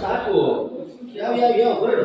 ಸಾಕು. ಯಾವ ಯಾವ ಯಾವ ಹೊರಡು.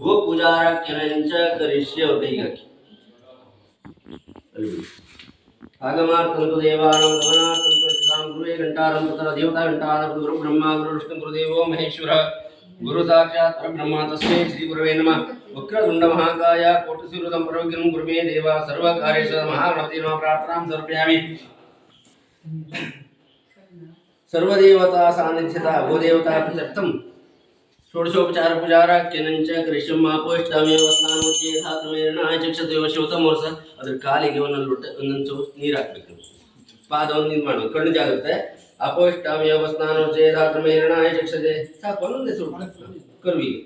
वो पुजारा केल्याच्या करिष्य होते आगमार्थं तु देवानां गमनार्थं तु रक्षां गुरुवे घण्टारं तत्र देवता घण्टारं गुरुब्रह्मा गुरुविष्णु गुरुदेवो महेश्वरः गुरुसाक्षात् परब्रह्मा तस्मै श्रीगुरवे नमः। वक्रतुण्डमहाकाय कोटिसूरुतं प्रवग्नं गुरुमे देवा सर्वकार्येषु महागणपति नमः, प्रार्थनां समर्पयामि। सर्वदेवता सान्निध्यता गोदेवता प्रत्यर्थं ಕಾರ್ಯೇಶ್ವರ ಮಹಾಗಣಪತಿ ನಮಃ ಪ್ರಾರ್ಥನಾಂ ಸಮರ್ಪಯಾಮಿ ಸರ್ವದೇವತಾ ಸಾನ್ನಿಧ್ಯತ ಗೋದೇವತಾ ಪ್ರೀತ್ಯರ್ಥಂ ಷೋಡಶೋಪಚಾರ ಪೂಜಾರಾಖ್ಯನಂಚ ಕರಿಷ್ಯಂ ಮಾಪೋಷ್ಟಾಮೇವ ಸ್ನಾನಮೂರ್ತಿಯೇ ಧಾತುಮೇರಣ ಚಕ್ಷದೇವ ಶಿವತಮೋರ್ಸ ಅದ್ರ ಕಾಲಿಗೆ ಒಂದೊಂದು ಲೊಟ್ಟೆ ಒಂದೊಂದು ಚೌ ನೀರು ಹಾಕ್ಬೇಕು ಪಾದವನ್ನು ಇದು ಮಾಡಬೇಕು ಕಣ್ಣು ಜಾಗ್ರತೆ ಅಪೋಷ್ಟಾಮೇವ ಸ್ನಾನಮೂರ್ತಿಯೇ ಧಾತುಮೇರಣ ಚಕ್ಷದೆ ಸಾಕು ಒಂದೊಂದೇ ಸ್ವಲ್ಪ ಕರುವಿಗೆ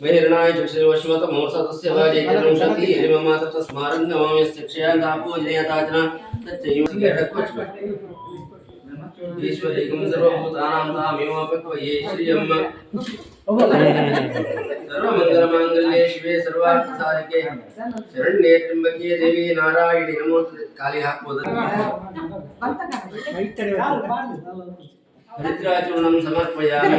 ಮೇರಣಾಯ ಚಕ್ಷದೇವ ಶಿವತಮೋರ್ಸ ತಸ್ಯ ವಾಜೇತನಂ ಶಕ್ತಿ ಎರಿಮಮ ತತ್ವ ಸ್ಮಾರಂ ನಮಾಮ್ಯಸ್ಯ ಕ್ಷಯಾಂತಾಪೋ ಜನೇಯತಾಚನ ತಚ್ಚೈವ ಎರಡಕ್ಕೂ ಹಚ್ಬೇಕು ಈಶ್ವರೇಕಂ ಸರ್ವಭೂತಾನಾಂ ತಾಮೇವಾಪಕ್ವಯೇ ಶ್ರಿಯಮ್ಮ ಸರ್ವಮಂಗಲಮಾಂಗಲ್ಯೆ ಶಿವೆ ಸರ್ವಾರ್ಥಸಾಧಿಕೆ ಶರಣ್ಯೇ ತ್ರ್ಯಂಬಕೆ ದೇವಿ ನಾರಾಯಣಿ ನಮೋಸ್ತುತೆ ಕಾಲಿಗೆ ಹಾಕ್ಬೋದು ಹರಿದ್ರಾಚೂರ್ಣಂ ಸಮರ್ಪಯಾಮಿ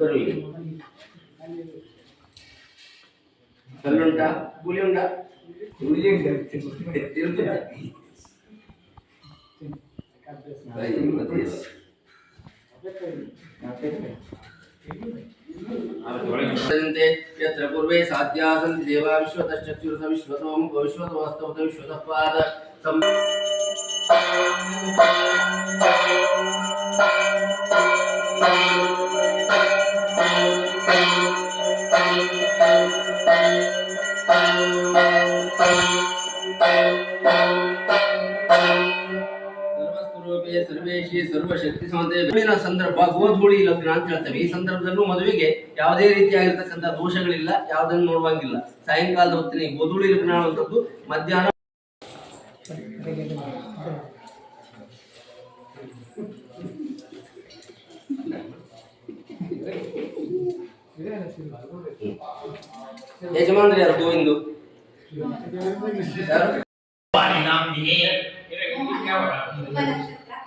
గొర్రెలు గొర్రెలుంటా పూలుండా తిరుగుతుంటా यत्र पूर्वे साध्या सन्ति देवा विश्वतश्चक्षुरथ विश्वतों विश्वतोस्तवत विश्वतपाद ಸರ್ವಶಕ್ತಿ ಸಮತೆ ಮದುವಿನ ಸಂದರ್ಭ ಗೋಧೂಳಿ ಲಗ್ನ ಅಂತ ಹೇಳ್ತೇವೆ ಈ ಸಂದರ್ಭದಲ್ಲೂ ಮದುವೆಗೆ ಯಾವುದೇ ರೀತಿಯಾಗಿರ್ತಕ್ಕಂಥ ದೋಷಗಳಿಲ್ಲ ಯಾವುದನ್ನು ನೋಡುವಂಗಿಲ್ಲ. ಸಾಯಂಕಾಲದ ಹೊತ್ತಿನ ಗೋಧುಳಿ ಗೋಧೂಳಿ ಲಗ್ನ ಅನ್ನುವಂಥದ್ದು ಮಧ್ಯಾಹ್ನ ಯಜಮಾನ್ರು ಯಾರು? ಗೋವಿಂದು. ಯಾರು?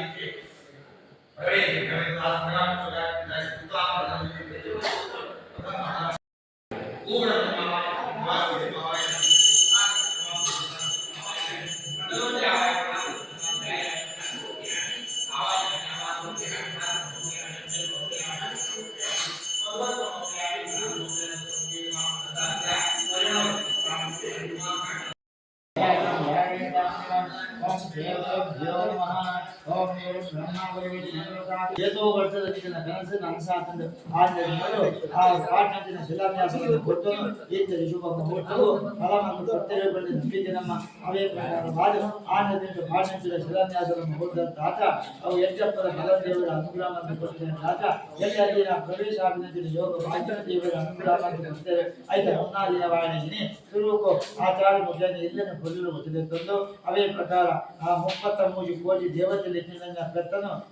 América. Peraí, eu quero ir lá no meu lugar que dá escutar, ನಕ್ಷತ್ರ ಏತೋ ವರ್ಷದ ನನಸಾತಂದು ಆಂಜನೇಯರು ಆ ಪಾಠದಿನ ಕೊಟ್ಟು ಶುಭ ಫಲವನ್ನು ಅವೇ ಪ್ರಕಾರವಾದ ಆನಂದಿಂದ ಪಾಠಂಚಿದ ಶಿಲಾನ್ಯಾಸವನ್ನು ಮುಹೂರ್ತಾತ ಅವು ಯಜ್ಜಪ್ಪರ ಫಲದೇವರ ಅನುಗ್ರಹವನ್ನು ಪ್ರವೇಶ ಯೋಗ ದೇವರ ಅನುಗ್ರಹವನ್ನು ಆಯ್ತು? ಆಚಾರ ಕೊಲ್ಲಲು ತಂದು ಅವೇ ಪ್ರಕಾರ ಆ ಮುಪ್ಪತ್ತ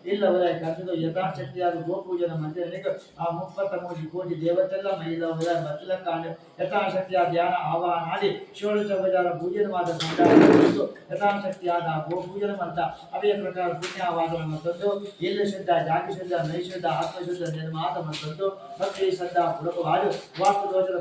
ಇಲ್ಲವರ ಕರೆದು ಯಥಾಶಕ್ತಿಯಾದ ಗೋಪೂಜನ ಮಂದಿರನಿಗೆ ಆ ಮುಪ್ಪತ್ತ ಮೂಜು ಕೋಟಿ ದೇವತೆಲ್ಲ ಮೈಲವರ ಬತ್ತಲ ಕಾಣೆ ಯಥಾಶಕ್ತಿಯ ಧ್ಯಾನ ಆವಾಹನ ಮಾಡಿ ಷೋಡಶ ಬಜಾರ ಪೂಜನವಾದ ಸಂಧಾನ ಯಥಾಶಕ್ತಿಯಾದ ಗೋಪೂಜನ ಮಂತ ಅದೇ ಪ್ರಕಾರ ಪುಣ್ಯವಾದವನ್ನು ತಂದು ಎಲ್ಲ ಶುದ್ಧ ಜಾತಿ ಶುದ್ಧ ನೈಶುದ್ಧ ಆತ್ಮಶುದ್ಧ ನಿರ್ಮಾತ ತಂದು ಭಕ್ತಿ, ಶ್ರದ್ಧಾ ಪುರಕವಾದು ವಾಸ್ತು ದೋಷದ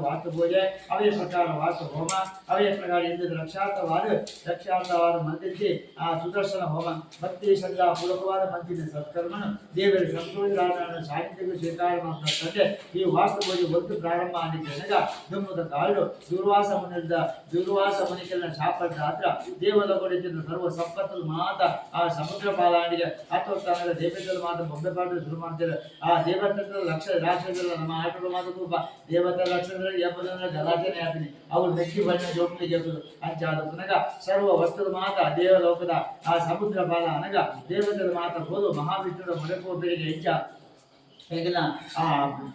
ವಾಸ್ತು ಪೂಜೆ ಅವೇ ಪ್ರಕಾರ ವಾಸ್ತು ಹೋಮ ಅವೇ ಪ್ರಕಾರ ಎಂದು ರಕ್ಷಾರ್ಥವಾದ ರಕ್ಷಾರ್ಥವಾದ ಮಂತ್ರಿಸಿ ಆ ಸುದರ್ಶನ ಹೋಮ, ಭಕ್ತಿ, ಶ್ರದ್ಧಾ ಪೂರಕವಾದ ಮಂತ್ರಿನ ಸತ್ಕರ್ಮನು ದೇವರ ಸಂತೋಷರಾದ ಸಾಹಿತ್ಯಕ್ಕೆ ಸ್ವೀಕಾರ ಮಾಡಿದಂತೆ ಈ ವಾಸ್ತವವಾಗಿ ಒಂದು ಪ್ರಾರಂಭ ಆಗಿದ್ದೆನಗ ದುಮ್ಮದ ಕಾಳು ದುರ್ವಾಸ ಮುನಿದ ದುರ್ವಾಸ ಮುನಿಕೆಲ್ಲ ಶಾಪದ ಹತ್ರ ದೇವದ ಕೊಡಿಸಿದ ಸರ್ವ ಸಂಪತ್ತು ಮಾತ ಆ ಸಮುದ್ರ ಪಾಲಾಣಿಗೆ ಅಥವಾ ತನ್ನ ದೇವದಲ್ಲಿ ಮಾತ್ರ ಬೊಬ್ಬೆ ಪಾಠ ಶುರು ಮಾಡ್ತಾರೆ. ಆ ದೇವತೆಗಳ ಲಕ್ಷ ರಾಷ್ಟ್ರದಲ್ಲ ನಮ್ಮ ಆಟದ ಮಾತು ತುಂಬ. ದೇವತೆ ಲಕ್ಷಣದಲ್ಲಿ ಎಂಬುದನ್ನ ಗಲಾಟೆನೆ ಆಗ್ತೀನಿ ಅವ್ರು ಮೆಚ್ಚಿ ಬಣ್ಣ ಜೋಪಿ ಎಂಬುದು ಅಂಚಾದ ಸರ್ವ ವಸ್ತುದ ಮಾತ ದೇವಲೋಕದ ಆ ಸಮುದ್ರ ಪಾಲ ಅನಗ ದೇವತೆಗಳ ಮಾತ ಹೋದು ಮಹಾವಿಷ್ಣುರ ಮೊಡಕೋಬರಿಗೆ ಹೆಚ್ಚ ಹೇಗಿಲ್ಲ ಆ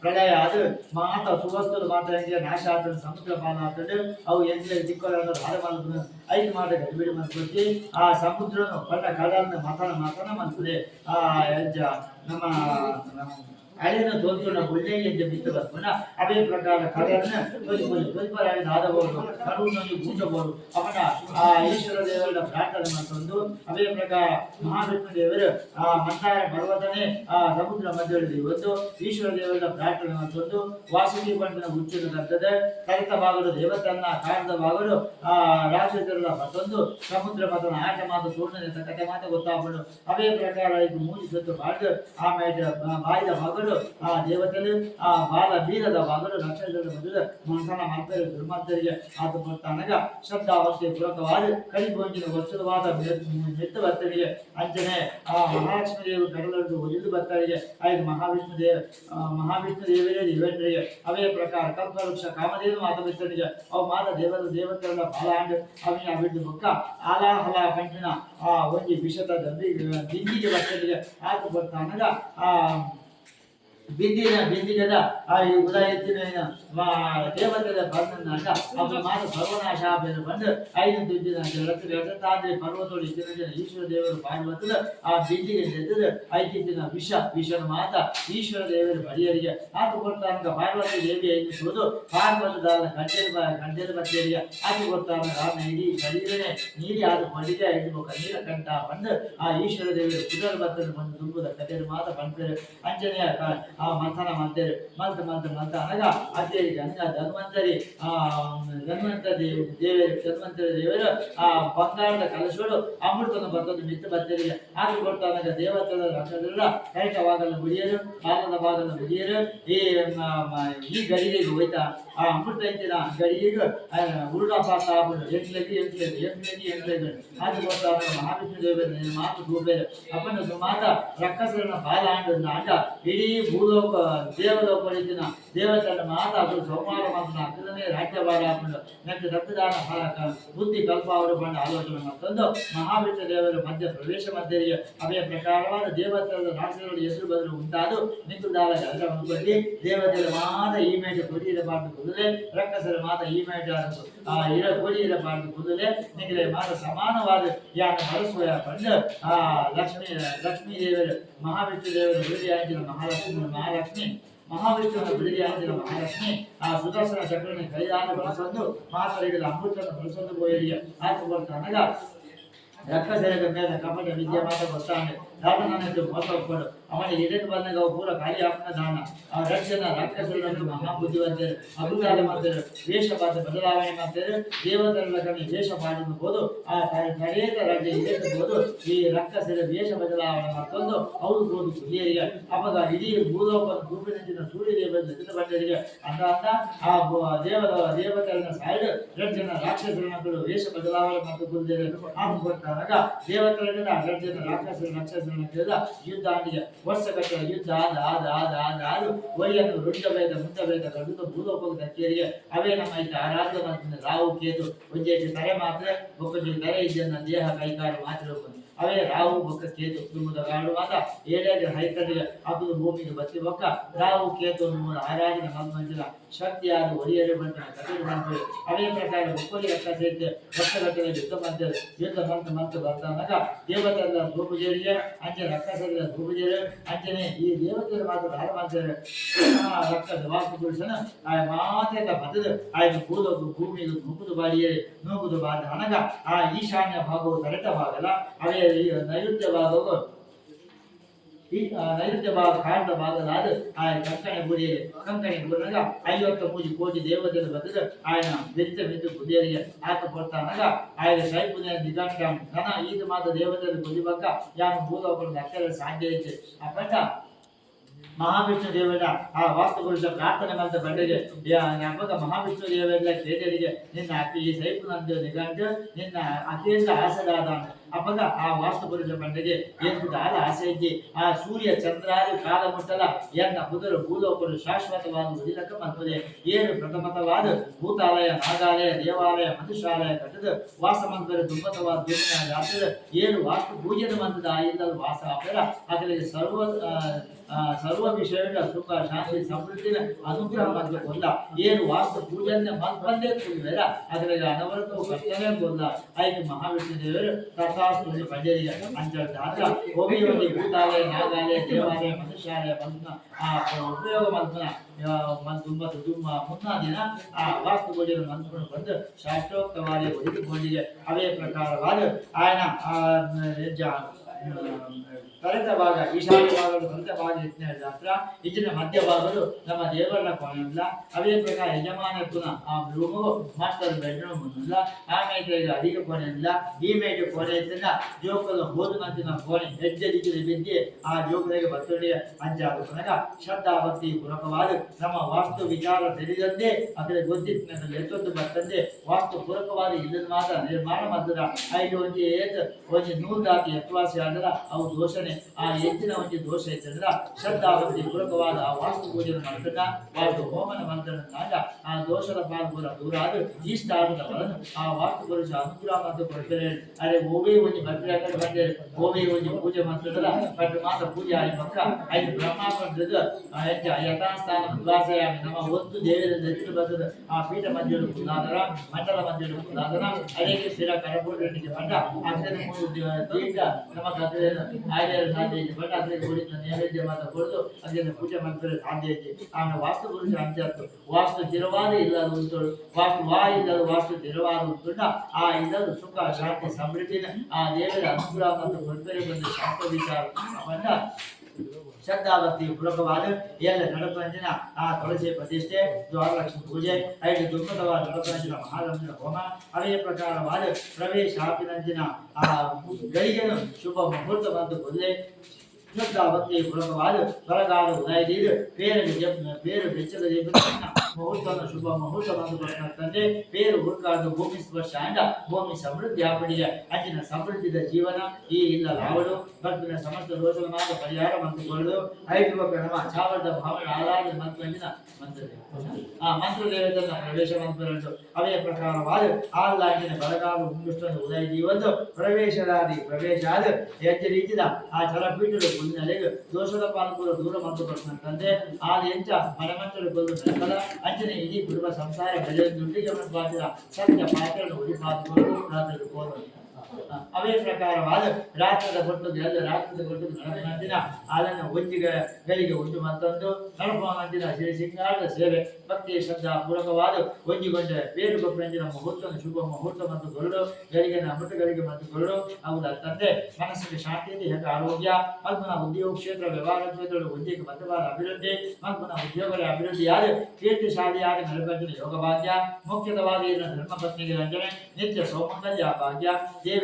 ಪ್ರಳಯ ಅದು ಮಾತ ಸುವಸ್ತುದ ಮಾತ್ರ ಹೆಂಗೆ ನಾಶ ಆಗ್ತದೆ, ಸಮುದ್ರ ಪಾಲ ಆಗ್ತದೆ. ಅವು ಹೆಂಗೆ ಹಾಳು ಮಾಡ್ತದೆ ಐದು ಮಾತ್ರ ಗಡಿಬಿಡಿ ಮಾಡ್ಕೊಳ್ತಿ ಆ ಸಮುದ್ರನು ಪಣ್ಣ ಕಡಲನ್ನು ಮಾತಾಡ ಮಾತಾಡ ಮನ್ಸದೆ ಆ ಹೆಜ್ಜ ನಮ್ಮ ನಮ್ಮ ತೋರಿಸೋಣ ತೋಲ್ಕೊಂಡ ಒಳ್ಳೆ ಹೆಜ್ಜೆ ಬಿತ್ತು ಬರ್ಕೊಂಡ ಅದೇ ಪ್ರಕಾರ ಕಳೆಯನ್ನು ತೊಲಿಬೋದು ತೊಲಿಪರಾಗಿ ನಾದಬಹುದು ಕರುಣನ್ನು ಅವನ, ಆ ಈಶ್ವರ ದೇವರ ಪ್ರಾರ್ಥನೆ ಮಾಡಿಕೊಂಡು, ಅದೇ ಪ್ರಕಾರ ಮಹಾವಿಷ್ಣು ದೇವರು, ಆ ಮಂದಾರ ಪರ್ವತನೇ, ಆ ಸಮುದ್ರ ಮಧ್ಯದಲ್ಲಿ ಒಂದು ಈಶ್ವರ ದೇವರ ಪ್ರಾರ್ಥನೆ ಮಾಡಿಕೊಂಡು ವಾಸುಕಿ ಬಂಡನ ಹುಚ್ಚನ್ನು ಕರ್ತದೆ ಕರೆತ ದೇವತನ ದೇವತನ್ನ ಕಾಣದ ಆ ರಾಜ್ಯದ ಮತ್ತೊಂದು ಸಮುದ್ರ ಮತನ ಆಟ ಮಾತು, ಸೂರ್ಯನ ಕಥೆ ಮಾತು ಗೊತ್ತಾಗಬಹುದು ಅದೇ ಪ್ರಕಾರ ಇದು ಮೂಜಿ ಸತ್ತು ಆಮೇಲೆ ಬಾಯ್ದ ಮಗಳು ಆ ದೇವತೆಯಲ್ಲಿ ಆ ಬಾಲ ಬೀರದ ಮಗಳು ನಕ್ಷತ್ರದ ಮದುವೆ ಮಂಥನ ಮಂತ್ರಿ ದುರ್ಮಂತರಿಗೆ ಆತ ಬರ್ತಾನಗ ಶ್ರದ್ಧಾವಸ್ಥೆ ಪೂರಕವಾದ ಕಡಿಗೊಂಜಿನ ವರ್ಷದವಾದ ಮೆತ್ತ ಭಕ್ತರಿಗೆ ಅಂಜನೆ, ಆ ಮಹಾಲಕ್ಷ್ಮಿ ದೇವರು ಕಡಲೊಂದು ಒಲಿದು ಭಕ್ತರಿಗೆ ಐದು ಮಹಾವಿಷ್ಣು ದೇವ ಮಹಾವಿಷ್ಣು ದೇವರೇ ದೇವೇಂದ್ರಿಗೆ ಅವೇ ಪ್ರಕಾರ ಕಲ್ಪವೃಕ್ಷ ಕಾಮದೇನು ಮಾತ ಭಕ್ತರಿಗೆ ಅವು ಮಾತ ದೇವರ ದೇವತೆಗಳ ಬಾಲ ಅಂಡು ಅವನಿಗೆ ಅವಿದ್ದು ಮುಕ್ಕ ಆಲಾಹಲ ಕಂಟಿನ ಆ ಒಂಜಿ ವಿಷದ ದಂಡಿ ದಿಂಡಿಗೆ ಭಕ್ತರಿಗೆ ಆತ ಬರ್ತಾನಗ ಆ ಬಿಂದಿನ ಬಿಂದಿಗದ ಆ ಈ ಉದಾ ಎತ್ತಿನ ದೇವತೆದ ಬಂದನಾಗ ಅವ ಮಾತ ಸರ್ವನಾಶ ಆಬೇರು ಬಂದು ಐದು ದುಡ್ಡಿನ ಜಗತ್ತು ಎಡತಾದ್ರೆ ಪರ್ವತೋಡು ಇದ್ದಿನ ಜನ ಈಶ್ವರ ದೇವರು ಪಾರ್ವತದ ಆ ಬಿಂದಿಗೆ ಎದ್ದದ ಐದಿದ್ದಿನ ವಿಷ ವಿಷನ ಮಾತ ಈಶ್ವರ ದೇವರ ಬಳಿಯರಿಗೆ ಆತ ಕೊಡ್ತಾನ ಪಾರ್ವತಿ ದೇವಿ ಎನ್ನಿಸುವುದು ಪಾರ್ವತದ ಗಂಟೆದ ಗಂಟೆದ ಬಚ್ಚೇರಿಗೆ ಆತ ಕೊಡ್ತಾನ ರಾಮ ಇಡೀ ಶರೀರನೇ ನೀರಿ ಆದ ಮಡಿಗೆ ಐದು ನೀರ ಕಂಠ ಬಂದು ಆ ಈಶ್ವರ ದೇವರು ಕುದರ ಬತ್ತದ ಬಂದು ತುಂಬುದ ಕಥೆಯ ಮಾತ ಬಂದರೆ ಅಂಜನೆಯ ಕ- ಆ ಮಂಥನ ಮಾಡ್ತಾರೆ ಮಂತ್ರ ಮಂತ್ರ ಮಂತ್ರ ಅನಗ ಅದೇ ಅನಗ ಧನ್ವಂತರಿ, ಆ ಧನ್ವಂತರಿ ದೇವರು ಧನ್ವಂತರಿ ದೇವರು, ಆ, ಬಂಗಾರದ ಕಲಶಗಳು ಅಮೃತನ ಬರ್ತದೆ ಮಿತ್ತ ಬತ್ತರಿಗೆ ಕೊಡ್ತಾ ಅನಗ ದೇವತೆಗಳ ರಥದಲ್ಲ ಕರೆಕ್ಟವಾಗಲ್ಲ ಮುಡಿಯರು ಕಾಲದ ಭಾಗದ ಮುಡಿಯರು ಈ ಈ ಗಡಿಗೆಗೆ ಹೋಯ್ತಾ, ಆ ಅಮೃತ ಇಂಚಿನ ಗಡಿಗೆ ಉಲ್ಟಾ ಪಾತ ಆಗ್ಬಿಟ್ಟು ಎಂಟ್ಲಗಿ ಎಂಟ್ಲಗಿ ಎಂಟ್ಲಗಿ ಎಂಟ್ಲಗಿ. ಅದು ಗೊತ್ತಾಗ ಮಹಾವಿಷ್ಣು ದೇವರು ಮಾತು ಗೋಬೇರು ಅಪ್ಪನ ಮಾತ ರಕ್ಕಸರನ್ನ ಬಾಲ ಆಂಡ ಆಟ ಇಡೀ ಭೂಲೋಕ ದೇವಲೋಕ ಇದ್ದಿನ ದೇವತೆಗಳ ಮಾತ್ರ ಅದು ಸಂಹಾರ ಮಾತನ ಅದನ್ನೇ ಹಾಕೊಂಡು ನೆಕ್ಸ್ಟ್ ರಕ್ತದಾನ ಫಲಕ, ಬುದ್ಧಿ, ಕಲ್ಪ ಅವರು ಬಂದ ಆಲೋಚನೆ ಮತ್ತೊಂದು ಮಹಾವಿಷ್ಣು ದೇವರ ಮಧ್ಯ ಪ್ರವೇಶ ಮಧ್ಯರಿಗೆ ಅವೆಯ ಪ್ರಕಾರವಾದ ದೇವತೆಗಳ ರಾಜ್ಯಗಳು ಹೆಸರು ಬದಲು ಉಂಟಾದು. ನಿಂತುದಾದ ಕೆಲಸವನ್ನು ಕೊಡಿ ದೇವತೆಗಳ ಮಾತ ಈ ಮೇಜ ಕೊಡಿ ಇರಬಾರ್ದು. ಕುದುರೆ ರಕ್ಕಸರ ಮಾತ ಈ ಮೇಟ ಆ ಇರ ಕೊಡಿ ಇರಬಾರ್ದು ಕುದುರೆ ನಿಮಗೆ ಮಾತ ಸಮಾನವಾದ ಯಾನ ಬಳಸುವ ಬಂದು ಆ ಲಕ್ಷ್ಮೀ ಲಕ್ಷ್ಮೀ ದೇವರು ಮಹಾವಿಷ್ಣು ದೇವರು ಬಿಡುಗಡೆಯಾಗಿನ ಮಹಾಲಕ್ಷ್ಮಿ ಮಹಾಲಕ್ಷ್ಮಿ ಮಹಾವಿಷ್ಣುವಿನ ಬಿಡುಗಡೆಯಾಗಿನ ಮಹಾಲಕ್ಷ್ಮಿ ಆ ಸುದರ್ಶನ ಚಕ್ರನ ಕೈಯಾದ ಬಳಸೊಂದು ಮಾತರಿಗಳ ಅಮೃತವನ್ನು ಬಳಸೊಂದು ಬೋಯರಿಗೆ ಆಯ್ತು ಬರ್ತಾನಾಗ ರಕ್ಕಸೆರಗ ಮೇಲೆ ಕಪಟ ವಿದ್ಯೆ ಮಾತ ಗೊತ್ತಾನೆ ಯಾರು ನನ್ನದು ಮೋಸ ಒಪ್ಪಡು ಅವನಿಗೆ ಇದಕ್ಕೆ ಬಂದಾಗ ಅವು ಪೂರ ಖಾಲಿ ಹಾಕಿನ ದಾನ. ಆ ರಕ್ಷಣ ರಕ್ಕಸರನ್ನು ಮಹಾ ಬುದ್ಧಿವಂತರು ಮಾಡ್ತಾರೆ ದೇಶ ವೇಷಪಾತ ಬದಲಾವಣೆ ಮಾಡ್ತಾರೆ ದೇವತೆಗಳ ಕಡೆ ವೇಷ ಮಾಡಬಹುದು ಆ ತಡೆಯದ ರಾಜ್ಯ ಇದಕ್ಕಬಹುದು ಈ ರಕ್ಷಸರ ವೇಷ ಬದಲಾವಣೆ ಮಾಡ್ಕೊಂಡು ಅವರು ಹೋದು ಹಿರಿಯರಿಗೆ ಅವಾಗ ಇಡೀ ಭೂಲೋಕದ ಭೂಮಿನಂಚಿನ ಸೂರ್ಯ ದೇವರ ಅಂತ ಅಂತ ಆ ದೇವರ ದೇವತೆಗಳ ಸೈಡ್ ಎರಡು ಜನ ರಾಕ್ಷಸರ ಮಕ್ಕಳು ವೇಷ ಬದಲಾವಣೆ ಮತ್ತು ಗುರುದೇವರು ಹಾಕು ಕೊಡ್ತಾರಾಗ ದೇವತೆಗಳಿಂದ ಎರಡು ಜನ ರಾಕ್ಷಸರ, ರಾಕ್ಷಸರನ್ನ ಕೇಳಿದ ಯುದ್ಧ ಆಗಿದೆ ವರ್ಷಗಟ್ಟಲೆ ಯುದ್ಧ ಆದ ಆದ ಆದ ಆದ, ಆದು ಒಯ್ಯನ್ನು ರುಂಡಬೇಕ ಮುಂಡಬೇಕ ಕಡಿದು ಭೂಲೋಕದ ಕೇರಿಗೆ ಅವೇ ನಮ್ಮ ಇದ್ದ ಮತ್ತು ರಾವು ಕೇತು ಒಂದೇ ತಲೆ ಮಾತ್ರ, ಒಬ್ಬ ತಲೆ ಇದ್ದನ್ನ ದೇಹ ಕೈಕಾಲು ಮಾತ್ರ. ಅವೇ ರಾವು ಬೊಕ್ಕ ಕೇತು ತುಂಬುದ ಕಾಣುವಾಗ ಮಾತ ಏಳೇಳು ಹೈಕಟ್ಟಿಗೆ ಅದು ಭೂಮಿಗೆ ಬತ್ತಿ ಬೊಕ್ಕ. ರಾವು ಕೇತು ಮೂಲ ಆರಾಧನೆ ಮಂದಿರ ಶಕ್ತಿಯಾದ ಒಡೆಯಲು ಬಂದ ಕಥೆಗೆ ಅದೇ ಅವೇ ಪ್ರಕಾರ ಒಬ್ಬರಿ ರಕ್ತ ಸೇರಿದೆ ವರ್ಷಗಟ್ಟಲೆ ಯುದ್ಧ ಮಾಡ್ತಾರೆ ಯುದ್ಧ ಮಂತ್ರ ಮಂತ್ರ ಬರ್ತಾನಾಗ ದೇವತೆಗಳ ಧೂಪಜೇರಿಗೆ ಅಂಚೆ ರಕ್ತ ಸೇರಿದ ಧೂಪಜೇರಿ ಅಂಚೆನೆ ಈ ದೇವತೆಯ ಮಾತ್ರ ಧಾರ ಮಾಡ್ತಾರೆ ಆ ರಕ್ತ ಪುರುಷನ ಆ ಮಾತೆಲ್ಲ ಬದಲು ಆಯ್ತು ಕೂದಲು ಭೂಮಿಗೆ ನೂಕುದು ಬಾರಿಯೇ ನೂಗುದು ಬಾದ ಹಣಗ ಆ ಈಶಾನ್ಯ ಭಾಗವು ಅವೇ ಈ ನೈಋತ್ಯ ಭಾಗವು ಈ ನೈಋತ್ಯ ಭಾಗ ಕಾಂಡ ಭಾಗದಾದ ಆಯನ ಕಂಕಣಿ ಗುಡಿಯಲ್ಲಿ ಕಂಕಣಿ ಗುಡಿನಾಗ ಐವತ್ತು ಮೂರು ಕೋಟಿ ದೇವತೆಗಳು ಬಂದರೆ ಆಯನ ಬೆತ್ತ ಬೆತ್ತ ಗುಡಿಯರಿಗೆ ಆತ ಕೊಡ್ತಾನಾಗ ಆಯನ ಸೈಪುನ ದಿಗಾಂಡ ಘನ ಈತ ಮಾತ್ರ ದೇವತೆಗಳು ಗುಡಿಬಕ್ಕ ಯಾನು ಭೂಲೋಕದ ಅಕ್ಕರೆ ಸಾಧ್ಯ ಐತೆ ಆ ಪಟ್ಟ ಮಹಾವಿಷ್ಣು ದೇವರ ಆ ವಾಸ್ತುಪುರುಷ ಪ್ರಾರ್ಥನೆ ಮಾಡಿದ ಬಂಡೆಗೆ ಯಾವಾಗ ಮಹಾವಿಷ್ಣು ದೇವರ ಕೇಟರಿಗೆ ನಿನ್ನ ಅತಿ ಈ ಸೈಪುನಂದು ನಿಗಂಟು ನಿನ್ನ ಅತಿಯಿಂದ ಆಸೆದಾದ ಅಪ್ಪಗ ಆ ವಾಸ್ತುಪುರುಷ ಬಂಡೆಗೆ ಎಂದು ದಾರ ಆಸೆ ಇದ್ದಿ? ಆ ಸೂರ್ಯ ಚಂದ್ರಾದಿ ಕಾಲ ಮುಟ್ಟಲ, ಎನ್ನ ಕುದುರು ಭೂಲೋಕರು ಶಾಶ್ವತವಾದ ಉದಿಲಕ ಮತ್ತುದೆ ಏನು ಪ್ರಥಮತವಾದ ಭೂತಾಲಯ, ನಾಗಾಲಯ, ದೇವಾಲಯ, ಮನುಷ್ಯಾಲಯ ಕಟ್ಟದ ವಾಸ ಮಂದಿರ ದುಮ್ಮತವಾದ ದೇವನ ಏನು ವಾಸ್ತು ಪೂಜನ ಮಂದದ ಇಲ್ಲದ ವಾಸ. ಅಪರ ಅದರಲ್ಲಿ ಸರ್ವ ಸರ್ವ ವಿಷಯಗಳ ಸುಖ ಶಾಂತಿ ಸಮೃದ್ಧಿನ ಅನುಗ್ರಹ ಮಂತ್ರ ಕೊಂದ ಏನು ವಾಸ್ತು ಪೂಜೆಯನ್ನ ಮಂತ್ರಲ್ಲೇ ಕೂಡಿದರ ಅದರಲ್ಲಿ ಅನವರತವು ಕಷ್ಟನೇ ಕೊಂದ ಐದು ಮಹಾವಿಷ್ಣು ದೇವರು ತಥಾಸ್ತು ಪಂಡಿಯರಿಗೆ ಅಂತ ಆದ್ರ ಹೋಮಿಯೋಗಿ ಭೂತಾಲಯ ನಾಗಾಲಯ ದೇವಾಲಯ ಮನುಷ್ಯಾಲಯ ಮಂತ್ರ ಆ ಉಪಯೋಗ ಮಂತ್ರ ಮನ್ ತುಂಬ ತುಂಬ ಮುನ್ನ ದಿನ ಆ ವಾಸ್ತು ಪೂಜೆಯ ಮಂತ್ರವನ್ನು ಬಂದು ಶಾಸ್ತ್ರೋಕ್ತವಾಗಿ ಒದಗಿಕೊಂಡಿದೆ ಅವೇ ಪ್ರಕಾರವಾದ ಆಯನ ಕರೆದ ಭಾಗ, ಈಶಾನ್ಯ ಭಾಗಗಳು ಸ್ವಂತ ಭಾಗ ಯಜ್ಞ ಶಾಸ್ತ್ರ ಇಚ್ಚಿನ ಮಧ್ಯ ಭಾಗಗಳು ನಮ್ಮ ದೇವರನ್ನ ಕೋಣೆಲ್ಲ ಅದೇ ಪ್ರಕಾರ ಯಜಮಾನ ಗುಣ, ಆ ರೂಮು ಮಾಸ್ಟರ್ ಬೆಡ್ರೂಮ್ ಇಲ್ಲ ಆ ಇದು ಅಡಿಗೆ ಕೋಣೆ ಇಲ್ಲ ಈ ಮೇಟೆ ಕೋಣೆ ಇದ್ದಿಲ್ಲ ಜೋಕದ ಹೋದ ನಂತಿನ ಕೋಣೆ ದಿಕ್ಕಿನ ಬಿದ್ದಿ ಆ ಜೋಕರಿಗೆ ಬತ್ತೊಡೆಯ ಅಂಚಾದ ತನಕ ಶ್ರದ್ಧಾವತಿ ಪೂರಕವಾದ ನಮ್ಮ ವಾಸ್ತು ವಿಚಾರ ತಿಳಿದಂತೆ, ಅದರ ಗೊತ್ತಿನ ಎತ್ತೊಂದು ಬರ್ತಂದೆ ವಾಸ್ತು ಪೂರಕವಾದ ಇದನ್ನು ಮಾತ್ರ ನಿರ್ಮಾಣ ಮಾಡಿದ್ರ. ಐದು ಒಂದು ಏತ್ ಒಂಜಿ ನೂರು ದಾತಿ ಎತ್ತವಾಸಿ ಆದರ ಅವು ದೋಷನೆ. ಆ ಎತ್ತಿನ ಒಂದು ದೋಷ ಇತ್ತಂದ್ರೆ ಶ್ರದ್ಧಾ ಭಕ್ತಿ ಪೂರಕವಾದ ಆ ವಾಸ್ತು ಪೂಜೆಯನ್ನು ಮಾಡ್ತದ ವಾಸ್ತು ಹೋಮನ ಮಂತ್ರನ ಆಗ ಆ ದೋಷದ ಪಾಲು ಪೂರ ದೂರ ಆದ ಇಷ್ಟ ಆದ ಫಲನು ಆ ವಾಸ್ತು ಪುರುಷ ಅನುಗ್ರಹ ಮತ್ತು ಕೊಡ್ತಾರೆ ಅರೆ ಓವೇ ಒಂಜಿ ಭಕ್ತಿ ಹಾಕಿ ಬಂದೆ ಓವೇ ಒಂಜಿ ಪೂಜೆ ಮಂತ್ರದಲ್ಲ ಬಟ್ ಮಾತ್ರ ಪೂಜೆ ಆಗಿ ಪಕ್ಕ ಐದು ಬ್ರಹ್ಮಾಂಡದ ಹೆಚ್ಚ ಯಥಾಸ್ಥಾನ ಉದ್ವಾಸಯಾಮಿ ನಮ್ಮ ಒಂದು ದೇವರಿಂದ ಹೆಚ್ಚು ಬರ್ತದೆ ಆ ಪೀಠ ಮಧ್ಯರು ಕುಲಾದರ ಮಂಡಲ ಮಧ್ಯರು ಕುಲಾದರ ಅನೇಕ ಸ್ಥಿರ ಕರಪೂರ್ಣಿಗೆ ಬಂಡ ಅದರ ಮೂರು ದೀರ್ಘ ನಮ್ಮ ಗದ್ದೆ ಆಯ್ದ ಸಾಧ್ಯ ಇದೆ ಬಟ್ ಅದಕ್ಕೆ ಕುಡಿದ ನೈವೇದ್ಯ ಮಾತ್ರ ಕೊಡದು ಅದನ್ನು ಪೂಜೆ ಮಾಡ್ತಾರೆ ಸಾಧ್ಯ ಇದೆ ಆಮೇಲೆ ವಾಸ್ತು ಪುರುಷ ಅಂತ್ಯತ್ತು ವಾಸ್ತು ಸ್ಥಿರವಾದ ಇಲ್ಲದ ಉಂಟು ವಾಸ್ತು ವಾ ಇಲ್ಲದ ವಾಸ್ತು ಸ್ಥಿರವಾದ ಉಂಟುಂಡ ಆ ಇಲ್ಲದ ಸುಖ ಶಾಂತಿ ಸಮೃದ್ಧಿನ ಆ ದೇವರ ಅನುಗ್ರಹ ಮತ್ತು ಕೊಡ್ತಾರೆ ಬಂದು ಶಾಸ್ತ್ರ ವಿಚಾರ ಶ್ರದ್ಧಾಭಕ್ತಿ ಪೂರ್ವಕವಾದ ಎಲ್ಲ ನಡಪಂಚಿನ ಆ ತುಳಸಿ ಪ್ರತಿಷ್ಠೆ ದ್ವಾರಲಕ್ಷ್ಮಿ ಪೂಜೆ ಐದು ದುರ್ಗತವಾದ ನಡಪಂಚಿನ ಮಹಾಲಕ್ಷ್ಮಿ ಹೋಮ ಅದೇ ಪ್ರಕಾರವಾದ ಪ್ರವೇಶ ಹಾಪಿನಂಚಿನ ಆ ಗಳಿಗೆನು ಶುಭ ಮುಹೂರ್ತ ಮತ್ತು ಕೊಲ್ಲೆ ಶ್ರದ್ಧಾಭಕ್ತಿ ಪೂರ್ವಕವಾದ ಬರಗಾಲ ಉದಯದೀರು ಬೇರೆ ಜಪ್- ಬೇರೆ ಬೆಚ್ಚದ ಜೀವನ ಮುಹೂರ್ತವನ್ನು ಶುಭ ಮುಹೂರ್ತವನ್ನು ಕೊಟ್ಟಂತೆ ಬೇರು ಭೂಮಿ ಸ್ಪರ್ಶ ಅಂಡ ಭೂಮಿ ಸಮೃದ್ಧಿ ಆಪಡಿಗೆ ಅಂಚಿನ ಸಮೃದ್ಧಿದ ಜೀವನ ಈ ಇಲ್ಲ ಲಾವಡು ಭಕ್ತಿನ ಸಮಸ್ತ ದೋಷಮಾದ ಪರಿಹಾರ ಮಂತ್ರಗಳು ಐದು ನಮ್ಮ ಚಾವರದ ಭಾವನೆ ಆಧಾರದ ಮಂತ್ರ. ಆ ಮಂತ್ರ ಪ್ರವೇಶ ಮಂತ್ರಗಳು ಅವೇ ಪ್ರಕಾರವಾದ ಆಲ್ಲಾಗಿನ ಬಲಗಾಲು ಮುಂದುಷ್ಟನ್ನು ಉದಯ ಜೀವಂದು ಪ್ರವೇಶದಾದಿ ಪ್ರವೇಶ ಆದ ಹೆಜ್ಜೆ ರೀತಿಯ ಆ ಚಲಪೀಠರು ಕುಂದಿನಲೆಗೆ ದೋಷದ ಪಾಲ್ಗೊಳ್ಳುವ ದೂರ ಮಂತ್ರ ಪಡ್ತಂತೆ ಆದ ಎಂಚ ಬಂದು ಬೆಳಕಲ ಅಂಚನೆ ಇಡೀ ಕುಟುಂಬ ಸಂಸಾರ ಬೆಳೆಯುತ್ತಿಗೆ ಪಾತ್ರ ಸತ್ಯ ಪಾತ್ರವನ್ನು ಉಡಿಪಾತುಕೊಂಡು ರಾತ್ರಿ ಕೋರು ಅವೇ ಪ್ರಕಾರವಾದ ರಾತ್ರದ ಕೊಟ್ಟದ್ದು ಎಲ್ಲ ರಾತ್ರದ ಕೊಟ್ಟದ್ದು ನಡಪಿನ ಅದನ್ನು ಒಂಜಿಗ ಗಳಿಗೆ ಒಂದು ಮತ್ತೊಂದು ನಡಪನಂದಿನ ಶ್ರೀ ಸಿಂಗಾರದ ಸೇವೆ. ಭಕ್ತಿ ಶ್ರದ್ಧಾ ಪೂರ್ವಕವಾದ ಒಂಜಿಗೊಂಡ ಬೇರು ಗೊಬ್ಬರಂಜಿನ ಮುಹೂರ್ತ ಶುಭ ಮುಹೂರ್ತ ಮತ್ತು ಗೊರಡು ಗಳಿಗೆ ಅಮೃತಗಳಿಗೆ ಮತ್ತು ಗೊರಡು, ಅವುಗಳ ತಂದೆ. ಮನಸ್ಸಿಗೆ ಶಾಂತಿ ದೇಹಕ್ಕೆ ಆರೋಗ್ಯ, ಮಲ್ಪನ ಉದ್ಯೋಗ ಕ್ಷೇತ್ರ, ವ್ಯವಹಾರ ಕ್ಷೇತ್ರಗಳು ಉದ್ಯೋಗ ಬದ್ಧವಾದ ಅಭಿವೃದ್ಧಿ, ಮಲ್ಪನ ಉದ್ಯೋಗಗಳ ಅಭಿವೃದ್ಧಿಯಾದ ಕೀರ್ತಿಶಾಲಿಯಾದ ನಲಭಂಜನ ಯೋಗ ಭಾಗ್ಯ ಮುಖ್ಯತವಾದ ಧರ್ಮ ಪತ್ನಿಗೆ ರಂಜನೆ ನಿತ್ಯ ಸೌಮಂಗಲ್ಯ ಭಾಗ್ಯ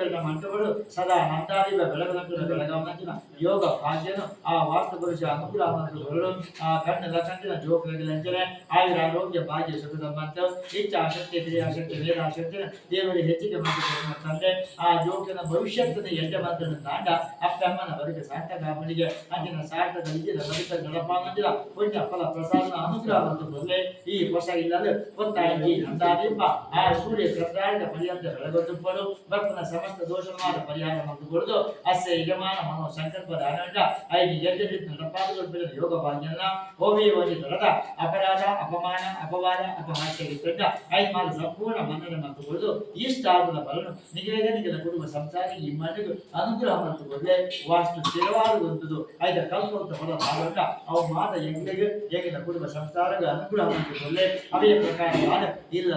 ದೇವರ ಮಂಟಗಳು ಸದಾ ನಂದಾದಿವ ಬೆಳಗದಂತಹ ಬೆಳಗಾವನಂಚಿನ ಯೋಗ ಭಾಗ್ಯನು. ಆ ವಾಸ್ತು ಪುರುಷ ಅನುಕೂಲ ಮಂತ್ರಗಳು ಆ ಕಣ್ಣ ಲಕ್ಷಣ ಜೋಗಿಲಂಚನೆ ಆಯುರ ಆರೋಗ್ಯ ಭಾಗ್ಯ ಸುಖ ಆಸಕ್ತಿ ಇಚ್ಛಾ ಶಕ್ತಿ ಕ್ರಿಯಾಶಕ್ತಿ ವೇದಾಶಕ್ತಿ ದೇವರಿಗೆ ಹೆಚ್ಚಿಗೆ ಮಂತ್ರ ತಂದೆ. ಆ ಜೋಕಿನ ಭವಿಷ್ಯತ್ತಿನ ಎಂಟ ಮಂತ್ರನ ತಾಂಡ ಅಪ್ಪಮ್ಮನ ಬದುಕು ಸಾರ್ಥಕ ಅವನಿಗೆ ಅಂದಿನ ಸಾರ್ಥಕ ಇದ್ದಿನ ಬದುಕ ಮಂದಿರ. ಪುಣ್ಯ ಫಲ ಪ್ರಸಾದ ಅನುಗ್ರಹ ಮತ್ತು ಬದಲೆ ಈ ಹೊಸ ಇಲ್ಲದೆ ಒತ್ತಾಯಿ ನಂದಾದೀಪ ಆ ಸೂರ್ಯ ಚಂದ್ರಾರ್ಧ ಪರ್ಯಂತ ಬೆಳಗೊತ್ತುಪ್ಪಡು ಭಕ್ತನ ಸಮಸ್ತ ದೋಷಗಳ ಪರಿಹಾರ ಕೊಡುದು ಅಸ್ಯ ಯಜಮಾನ ಮನೋ ಸಂಕಲ್ಪದ ಅನಂಡ ಐದು ಎಡ್ಡ ನಡಪಾದಗಳು ಯೋಗ ಭಾಗ್ಯನ. ಹೋಮಿ ಹೋಗಿ ತರದ ಅಪರಾಧ, ಅಪಮಾನ, ಅಪವಾದ ಅಪಹಾಸ್ಯಕ್ಕೆ ಐ ಐದು ಮಾಡಿ ಸಂಪೂರ್ಣ ಮನ್ನಣೆ ಮತ್ತು ಕೊಡುದು ಇಷ್ಟ ಆಗುವ ಫಲನು ನಿಗದಿತ ನಿಗದ ಕುಟುಂಬ ಸಂಸಾರ ಈ ಮನೆಗೆ ಅನುಗ್ರಹ ಮಾಡಿಕೊಳ್ಳೆ ವಾಸ್ತು ಸ್ಥಿರವಾಗುವಂಥದ್ದು ಐದ ಕಲ್ಪಂತ ಬಲ ಭಾಗಂಡ ಅವು ಮಾದ ಎಂಗಳಿಗೆ ಹೇಗಿನ ಕುಟುಂಬ ಸಂಸಾರಗ ಅನುಗ್ರಹ ಮಾಡಿಕೊಳ್ಳೆ ಒಳ್ಳೆ ಅವೇ ಪ್ರಕಾರವಾದ. ಇಲ್ಲ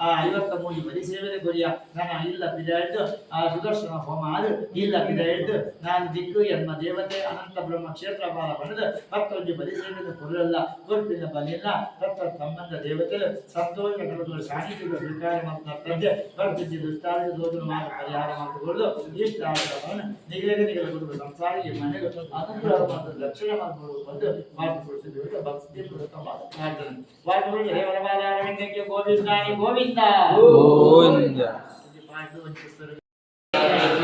ಆ ಐವತ್ತ ಮೂರು ಬರಿ ಸೇವೆದೆ ಕೊರಿಯ ನನ್ನ ಇಲ್ಲ ಪಿದಾಯ್ತು ಆ ಸುದರ್ಶನ ಹೋಮ ಆದು ಇಲ್ಲ ಪಿದಾಯ್ತು ನಾನು ದಿಕ್ಕು ಎನ್ಮ ದೇವತೆ ಅನಂತ ಬ್ರಹ್ಮ ಕ್ಷೇತ್ರ ಬಾಲ ಪಡೆದು ಮತ್ತೊಂದು ಬಲಿ ಸೇವೆದ ಕೊರಲ್ಲ ಕೊಟ್ಟಿನ ಬಲಿಲ್ಲ ತತ್ತ ಸಂಬಂಧ ದೇವತೆ ಸಂತೋಷ ಕಳೆದು ಸಾನ್ನಿಧ್ಯದ ಸ್ವೀಕಾರ ಮಾಡ್ತಾರೆ ಬರ್ತಿದ್ದು ದುಷ್ಟಾದಿ ದೋಷ ಮಾಡ ಪರಿಹಾರ ಮಾಡಿಕೊಂಡು ಇಷ್ಟ ಆಗದವನು ನಿಗದಿಗೆ ನಿಗದ ಕುಟುಂಬ ಸಂಸಾರಿಗೆ ಮನೆಗೆ ಅನುಗ್ರಹ ಮತ್ತು ರಕ್ಷಣೆ ಮಾಡಿಕೊಳ್ಳುವುದು ಬಂದು ಮಾಡಿಕೊಡಿಸಿದ ಭಕ್ತಿ ಪೂರ್ವಕ ಮಾಡ್ತಾನೆ ಗೋವಿಂದ ಗೋವಿಂದ. ಗೋವಿಂದಾನಿ ಗೋವಿಂದ ಗೋವಿಂದ.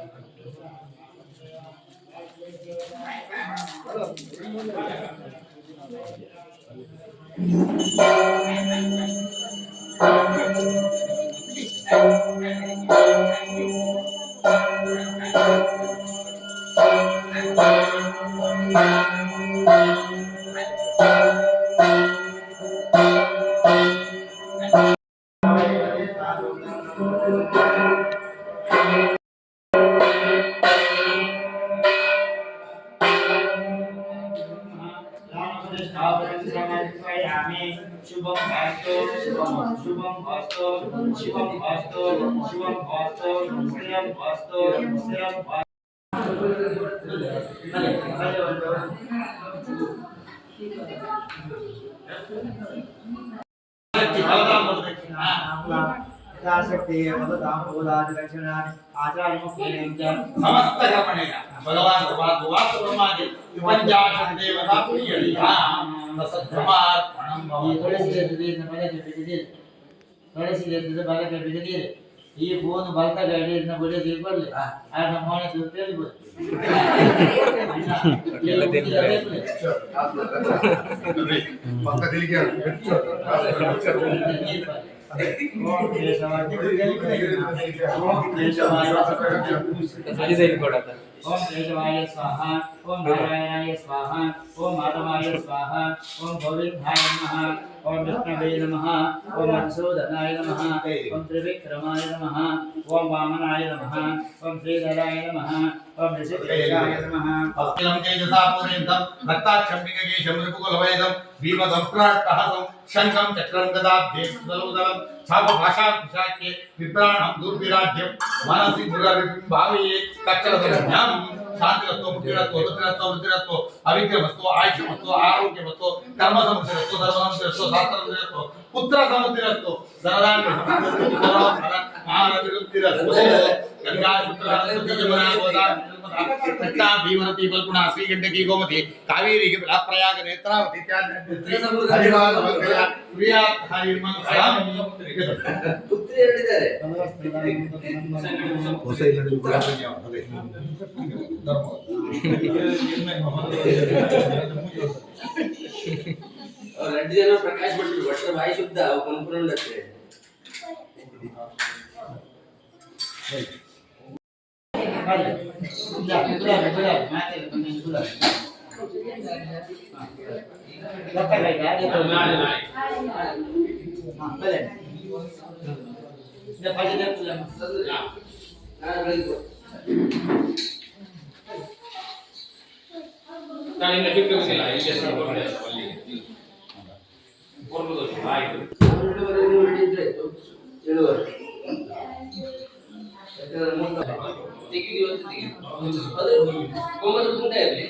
Thank you. नमामि शुभम अस्तु शुभम अस्तु शुभम अस्तु शुभम अस्तु श्रियम अस्तु श्रियम समस्त गमनेन भगवान भगवान भगवान ब्रह्मा जी। पंचाशत देवता प्रिय ವಿಪಂಚಾಶನ ದೇವತಾ ಪ್ರಿಯಳಿಯಾ ಸದ್ಧಮಾರ್ಪಣಂ ಈ ಭವತು ತುಳಸಿ ಎದ್ದಿದ್ದು ಬಲಕ್ಕೆ ಬಿದ್ದಿದ್ದೀರಿ ತುಳಸಿ ಎದ್ದಿದ್ದು ಬಲಕ್ಕೆ ಬಿದ್ದಿದ್ದೀರಿ ಈ ಫೋನ್ ಬಲ್ತ ಗಾಡಿ ಇದನ್ನ ಬಿಡೋದು ಬರ್ಲಿ ಆ ನಮ್ಮ ಮನೆ ಸುತ್ತೇಳಿ ಎಲ್ಲ ತಿಂದ್ರೆ. ಪಕ್ಕದಲ್ಲಿಗೆ ಸರಿ ಸರಿ ಕೊಡತ್ತ ओम केशवाय स्वाहा ओम हाँ। नारायणाय स्वाहा ओम माधवाय स्वाहा ओम गोविंदाय नमः ओम विष्णुवे नमः ओम मधुसूदनाय नमः ओम त्रिविक्रमाय नमः ओम वामनाय नमः ओम श्रीधराय नमः ओम ऋषिकेशाय नमः। अस्तिलं केशसा पूर्यन्तं रक्ताक्षम्बिककेशं रिपुकुलवैदं भीमसम्प्राट्टहसं शङ्खं चक्रं ददाब्धे सलोदरम् सर्वभाषाभिषाच्ये विप्राणां दुर्विराज्यं मनसि दुराविपिं भावये कच्चन ज्ञानं शान्तिरत्वं पुटिरत्वं रुद्रत्वं रुद्रत्वं अविक्रमत्वं आयुष्यमत्वं, आरोग्यमत्वं कर्मसमुद्रत्वं धर्मसमुद्रत्वं शास्त्रमुद्रत्वं पुत्रसमुद्रत्वं धनदान महारथिरुद्रत्वं गङ्गापुत्रः ಭೀಮನತಿ ಬಲ್ಗುಣ ಶ್ರೀಗಂಡಕಿ ಗೋಮತಿ ಕಾವೇರಿ ಪ್ರಯಾಗ ನೇತ್ರಾವತಿ రెండు జనం ప్రకాశ్ పట్టు బట్టలు వాయి శుద్ధ కొనుక్కుని ఉండొచ్చు ನಾನು ಇನ್ನು ಬಿಟ್ಟು ಹೋಗಿಲ್ಲ ಇಲ್ಲಿ ಅಲ್ಲಿ ಬರ್ಬೋದು ಆಯ್ತು ಹನ್ನೆರಡುವರೆ ತೆಗೆಯುವಂತ ತೆಗೆಯುದು ಅದು ಕೊಮ್ಮದ ಕುಂಡ ಇರಲಿ